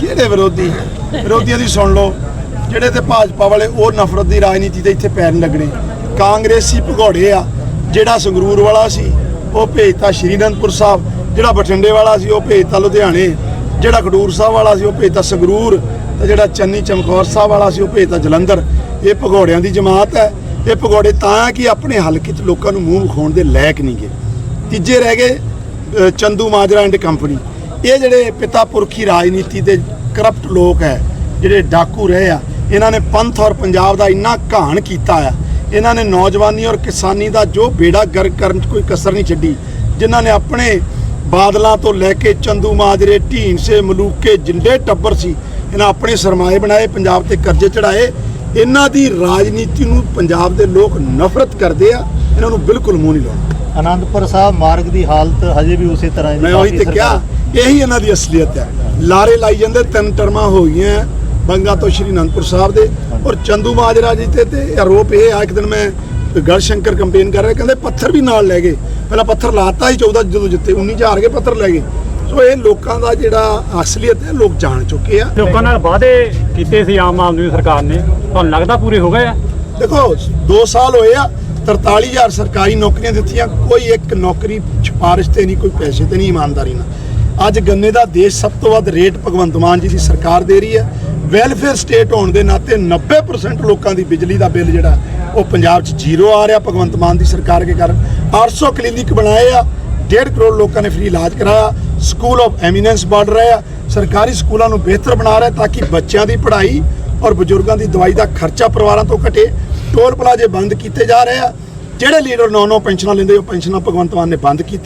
ਕਿਹੜੇ ਵਿਰੋਧੀ? ਵਿਰੋਧੀਆਂ ਦੀ ਸੁਣ ਲਓ। ਜਿਹੜੇ ਤੇ ਭਾਜਪਾ ਵਾਲੇ ਉਹ ਨਫ਼ਰਤ ਦੀ ਰਾਜਨੀਤੀ ਦੇ ਇੱਥੇ ਪੈਰ ਲੱਗਣੇ। ਕਾਂਗਰਸੀ ਭਗੌੜੇ ਆ ਜਿਹੜਾ ਸੰਗਰੂਰ ਵਾਲਾ ਸੀ ਉਹ ਭੇਜਤਾ ਸ਼੍ਰੀ ਅਨੰਦਪੁਰ ਸਾਹਿਬ। ਜਿਹੜਾ ਬਠਿੰਡੇ ਵਾਲਾ ਸੀ ਉਹ ਭੇਜਤਾ ਲੁਧਿਆਣੇ। ਜਿਹੜਾ ਖਡੂਰ ਸਾਹਿਬ ਵਾਲਾ ਸੀ ਉਹ ਭੇਜਤਾ ਸੰਗਰੂਰ। ਤੇ ਜਿਹੜਾ ਚੰਨੀ ਚਮਕੌਰ ਸਾਹਿਬ ਵਾਲਾ ਸੀ ਉਹ ਭੇਜਤਾ ਜਲੰਧਰ। ਇਹ ਭਗੌੜਿਆਂ ਦੀ ਜਮਾਤ ਹੈ। ਇਹ ਭਗੌੜੇ ਤਾਂ ਕਿ ਆਪਣੇ ਹਲਕੇ 'ਚ ਲੋਕਾਂ ਨੂੰ ਮੂੰਹ ਵਿਖਾਉਣ ਦੇ ਲਾਇਕ ਨਹੀਂ ਗੇ ਤੀਜੇ ਰਹਿ ਗਏ ਅ, ਚੰਦੂ ਮਾਜਰਾ ਐਂਡ ਕੰਪਨੀ। ਇਹ ਜਿਹੜੇ ਪਿਤਾ ਪੁਰਖੀ ਰਾਜਨੀਤੀ ਦੇ ਕਰਪਟ ਲੋਕ ਹੈ ਜਿਹੜੇ ਡਾਕੂ ਰਹੇ ਆ ਇਹਨਾਂ ਨੇ ਪੰਥ ਔਰ ਪੰਜਾਬ ਦਾ ਇੰਨਾ ਘਾਣ ਕੀਤਾ ਆ ਇਹਨਾਂ ਨੇ ਨੌਜਵਾਨੀ ਔਰ ਕਿਸਾਨੀ ਦਾ ਜੋ ਬੇੜਾ ਗਰਕ ਕਰਨ 'ਚ ਕੋਈ ਕਸਰ ਨਹੀਂ ਛੱਡੀ ਜਿਨ੍ਹਾਂ ਨੇ ਆਪਣੇ ਬਾਦਲਾਂ ਤੋਂ ਲੈ ਕੇ ਚੰਦੂ ਮਾਜਰੇ ਢੀਂਡਸੇ ਮਲੂਕੇ ਜਿੰਦੇ ਟੱਬਰ ਸੀ ਇਹਨਾਂ ਆਪਣੇ ਸਰਮਾਏ ਬਣਾਏ ਪੰਜਾਬ ਤੇ ਕਰਜ਼ੇ ਚੜਾਏ ਇਹਨਾਂ ਦੀ ਰਾਜਨੀਤੀ ਨੂੰ ਪੰਜਾਬ ਦੇ ਲੋਕ ਨਫ਼ਰਤ ਕਰਦੇ ਆ ਇਹਨਾਂ ਨੂੰ ਬਿਲਕੁਲ ਮੂੰਹ ਨਹੀਂ ਲਾਉਣਾ ਅਨੰਦਪੁਰ ਸਾਹਿਬ ਮਾਰਗ ਦੀ ਹਾਲਤ ਹਜੇ ਵੀ ਉਸੇ ਤਰ੍ਹਾਂ ਹੈ। ਮੈਂ ਉਹੀ ਤੇ ਕਿਹਾ ਇਹੀ ਇਹਨਾਂ ਦੀ ਅਸਲੀਅਤ ਹੈ। ਲਾਰੇ ਲਾਈ ਜਾਂਦੇ ਤਿੰਨ ਟਰਮਾਂ ਹੋ ਗਈਆਂ। ਬੰਗਾ ਤੋਂ ਸ਼੍ਰੀ ਅਨੰਦਪੁਰ ਸਾਹਿਬ ਦੇ ਔਰ ਚੰਦੂ ਮਾਜਰਾ ਜੀ ਤੇ ਤੇ ਆਰੋਪ ਇਹ ਆ ਇੱਕ ਦਿਨ ਮੈਂ ਗੜਸ਼ੰਕਰ ਕੰਪੇਨ ਕਰ ਰਿਹਾ ਕਹਿੰਦੇ ਪੱਥਰ ਵੀ ਨਾਲ ਲੈ ਗਏ। ਪਹਿਲਾਂ ਪੱਥਰ ਲਾਤਾ ਹੀ 14 ਜਦੋਂ ਜਿੱਤੇ 19 ਚ ਹਾਰ ਕੇ ਪੱਥਰ ਲੈ ਗਏ। ਸੋ ਇਹ ਲੋਕਾਂ ਦਾ ਜਿਹੜਾ ਅਸਲੀਅਤ ਹੈ ਲੋਕ ਜਾਣ ਚੁੱਕੇ ਆ। ਲੋਕਾਂ ਨਾਲ ਵਾਅਦੇ ਕੀਤੇ ਸੀ ਆਮ ਆਦਮੀ ਸਰਕਾਰ ਨੇ। ਤੁਹਾਨੂੰ ਲੱਗਦਾ ਪੂਰੇ ਹੋ ਗਏ ਆ? ਦੇਖੋ 2 ਸਾਲ ਹੋਏ ਆ 43000 ਸਰਕਾਰੀ ਨੌਕਰੀਆਂ ਦਿੱਤੀਆਂ ਕੋਈ ਇੱਕ ਨੌਕਰੀ ਸਿਫਾਰਿਸ਼ ਤੇ ਨਹੀਂ ਕੋਈ ਪੈਸੇ ਤੇ ਨਹੀਂ ਇਮਾਨਦਾਰੀ ਨਾਲ। ਅੱਜ ਗੰਨੇ ਦਾ ਦੇਸ਼ ਸਭ ਤੋਂ ਵੱਧ ਰੇਟ ਭਗਵੰਤ ਮਾਨ ਜੀ ਦੀ ਸਰਕਾਰ ਦੇ ਰਹੀ ਹੈ। ਵੈਲਫੇਅਰ ਸਟੇਟ ਹੋਣ ਦੇ ਨਾਤੇ 90% ਲੋਕਾਂ ਦੀ ਬਿਜਲੀ ਦਾ ਬਿੱਲ ਜਿਹੜਾ, ਉਹ ਪੰਜਾਬ 'ਚ ਜ਼ੀਰੋ ਆ ਰਿਹਾ ਭਗਵੰਤ ਮਾਨ ਦੀ ਸਰਕਾਰ ਦੇ ਕਾਰਨ। 800 ਕਲੀਨਿਕ ਬਣਾਏ ਆ 1.5 ਕਰੋੜ ਲੋਕਾਂ ਨੇ ਫ੍ਰੀ ਇਲਾਜ ਕਰਾਇਆ ਸਕੂਲ ਆਫ ਐਮੀਨੈਂਸ ਬਣ ਰਹੇ ਆ, ਸਰਕਾਰੀ ਸਕੂਲਾਂ ਨੂੰ ਬਿਹਤਰ ਬਣਾ ਰਿਹਾ ਤਾਂ ਕਿ ਬੱਚਿਆਂ ਦੀ ਪੜ੍ਹਾਈ ਔਰ ਬਜ਼ੁਰਗਾਂ ਦੀ ਦਵਾਈ ਦਾ ਖਰਚਾ ਪਰਿਵਾਰਾਂ ਤੋਂ ਘਟੇ। ਟੋਲ ਪਲਾਜ਼ੇ ਬੰਦ ਕੀਤੇ ਜਾ ਰਹੇ ਆ, ਜਿਹੜੇ ਲੀਡਰ ਨੌ ਨੌ ਪੈਨਸ਼ਨਾਂ ਲੈਂਦੇ, ਉਹ ਪੈਨਸ਼ਨਾਂ ਭਗਵੰਤ ਮਾਨ ਨੇ ਬੰਦ ਕੀਤੀ